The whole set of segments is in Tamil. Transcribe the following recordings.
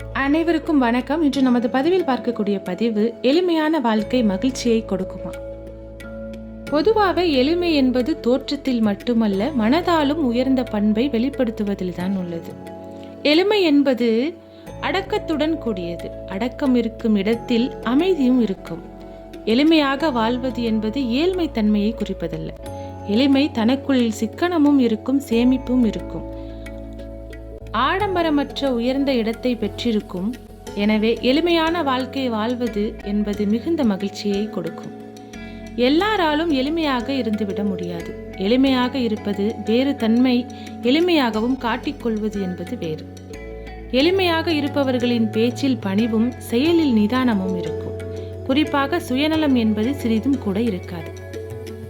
அனைவருக்கும் வணக்கம். இன்று நமது பதிவில் பார்க்கக்கூடிய பதிவு எளிமையான வாழ்க்கை மகிழ்ச்சியை கொடுக்குமா? பொதுவாகவே எளிமை என்பது தோற்றத்தில் மட்டுமல்ல மனதாலும் உயர்ந்த பண்பை வெளிப்படுத்துவதில் தான் உள்ளது. எளிமை என்பது அடக்கத்துடன் கூடியது. அடக்கம் இருக்கும் இடத்தில் அமைதியும் இருக்கும். எளிமையாக வாழ்வது என்பது ஏழ்மை தன்மையை குறிப்பதல்ல. எளிமை தனக்குள் சிக்கனமும் இருக்கும் சேமிப்பும் இருக்கும். ஆடம்பரமற்ற உயர்ந்த இடத்தை பெற்றிருக்கும். எனவே எளிமையான வாழ்க்கை வாழ்வது என்பது மிகுந்த மகிழ்ச்சியை கொடுக்கும். எல்லாராலும் எளிமையாக இருந்துவிட முடியாது. எளிமையாக இருப்பது வேறு தன்மை எளிமையாகவும் காட்டிக்கொள்வது என்பது வேறு. எளிமையாக இருப்பவர்களின் பேச்சில் பணிவும் செயலில் நிதானமும் இருக்கும். குறிப்பாக சுயநலம் என்பது சிறிதும் கூட இருக்காது.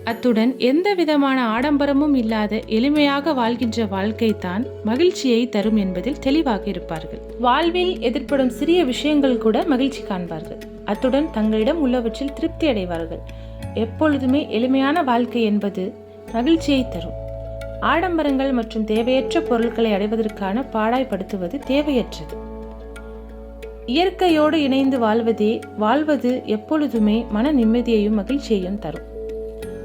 அத்துடன் எந்த விதமான ஆடம்பரமும் இல்லாத எளிமையாக வாழ்கின்ற வாழ்க்கை தான் மகிழ்ச்சியை தரும் என்பதில் தெளிவாக இருப்பார்கள். வாழ்வில் எதிர்ப்படும் சிறிய விஷயங்கள் கூட மகிழ்ச்சி காண்பார்கள். அத்துடன் தங்களிடம் உள்ளவற்றில் திருப்தி அடைவார்கள். எப்பொழுதுமே எளிமையான வாழ்க்கை என்பது மகிழ்ச்சியை தரும். ஆடம்பரங்கள் மற்றும் தேவையற்ற பொருட்களை அடைவதற்கான பாடாய்படுத்துவது தேவையற்றது. இயற்கையோடு இணைந்து வாழ்வதே வாழ்வது எப்பொழுதுமே மன நிம்மதியையும் மகிழ்ச்சியையும் தரும்.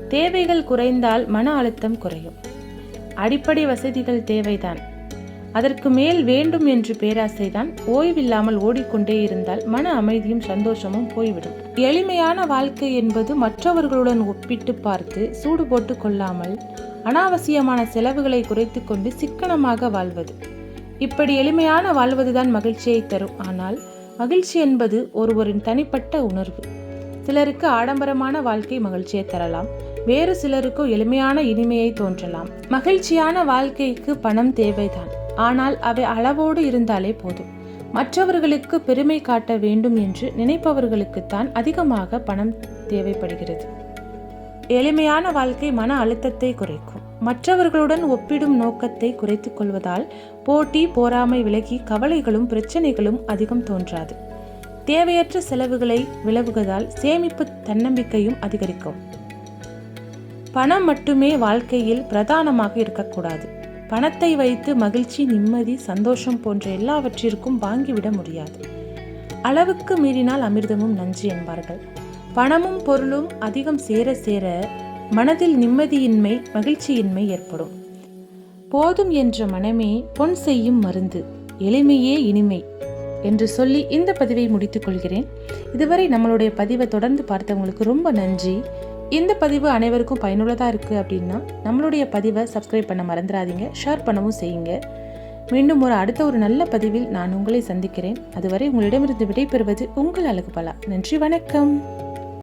தேவைகள் குறைந்தால் மன அழுத்தம் குறையும். அடிப்படை வசதிகள் தேவைதான். அதற்கு மேல் வேண்டும் என்று பேராசைதான். ஓய்வில்லாமல் ஓடிக்கொண்டே இருந்தால் மன அமைதியும் சந்தோஷமும் போய்விடும். எளிமையான வாழ்க்கை என்பது மற்றவர்களுடன் ஒப்பிட்டு பார்த்து சூடு போட்டு கொள்ளாமல் அனாவசியமான செலவுகளை குறைத்து கொண்டு சிக்கனமாக வாழ்வது. இப்படி எளிமையான வாழ்வதுதான் மகிழ்ச்சியை தரும். ஆனால் மகிழ்ச்சி என்பது ஒருவரின் தனிப்பட்ட உணர்வு. சிலருக்கு ஆடம்பரமான வாழ்க்கை மகிழ்ச்சியை தரலாம். வேறு சிலருக்கோ எளிமையான இனிமையை தோன்றலாம். மகிழ்ச்சியான வாழ்க்கைக்கு பணம் தேவைதான். ஆனால் அவை அளவோடு இருந்தாலே போதும். மற்றவர்களுக்கு பெருமை காட்ட வேண்டும் என்று நினைப்பவர்களுக்குத்தான் அதிகமாக பணம் தேவைப்படுகிறது. எளிமையான வாழ்க்கை மன அழுத்தத்தை குறைக்கும். மற்றவர்களுடன் ஒப்பிடும் நோக்கத்தை குறைத்துக் கொள்வதால் போட்டி போராமை விலகி கவலைகளும் பிரச்சனைகளும் அதிகம் தோன்றாது. தேவையற்ற செலவுகளை விலவுவதால் சேமிப்பு தன்னம்பிக்கையும் அதிகரிக்கும். பணம் மட்டுமே வாழ்க்கையில் பிரதானமாக இருக்கக்கூடாது. பணத்தை வைத்து மகிழ்ச்சி நிம்மதி சந்தோஷம் போன்ற எல்லாவற்றிற்கும் வாங்கிவிட முடியாது. அளவுக்கு மீறினால் அமிர்தமும் நஞ்சு என்பார்கள். பணமும் பொருளும் அதிகம் சேர சேர மனதில் நிம்மதியின்மை மகிழ்ச்சியின்மை ஏற்படும். போதும் என்ற மனமே பொன் செய்யும் மருந்து எளிமையே இனிமை என்று சொல்லி இந்த பதிவை முடித்துக் கொள்கிறேன். இதுவரை நம்மளுடைய பதிவை தொடர்ந்து பார்த்தவங்களுக்கு ரொம்ப நன்றி. இந்த பதிவு அனைவருக்கும் பயனுள்ளதாக இருக்குது அப்படின்னா நம்மளுடைய பதிவை சப்ஸ்கிரைப் பண்ண மறந்துடாதீங்க ஷேர் பண்ணவும் செய்யுங்க. மீண்டும் ஒரு அடுத்த ஒரு நல்ல பதிவில் நான் உங்களை சந்திக்கிறேன். அதுவரை உங்களிடமிருந்து விடைபெறுவது உங்கள் அழகு பலா நன்றி வணக்கம்.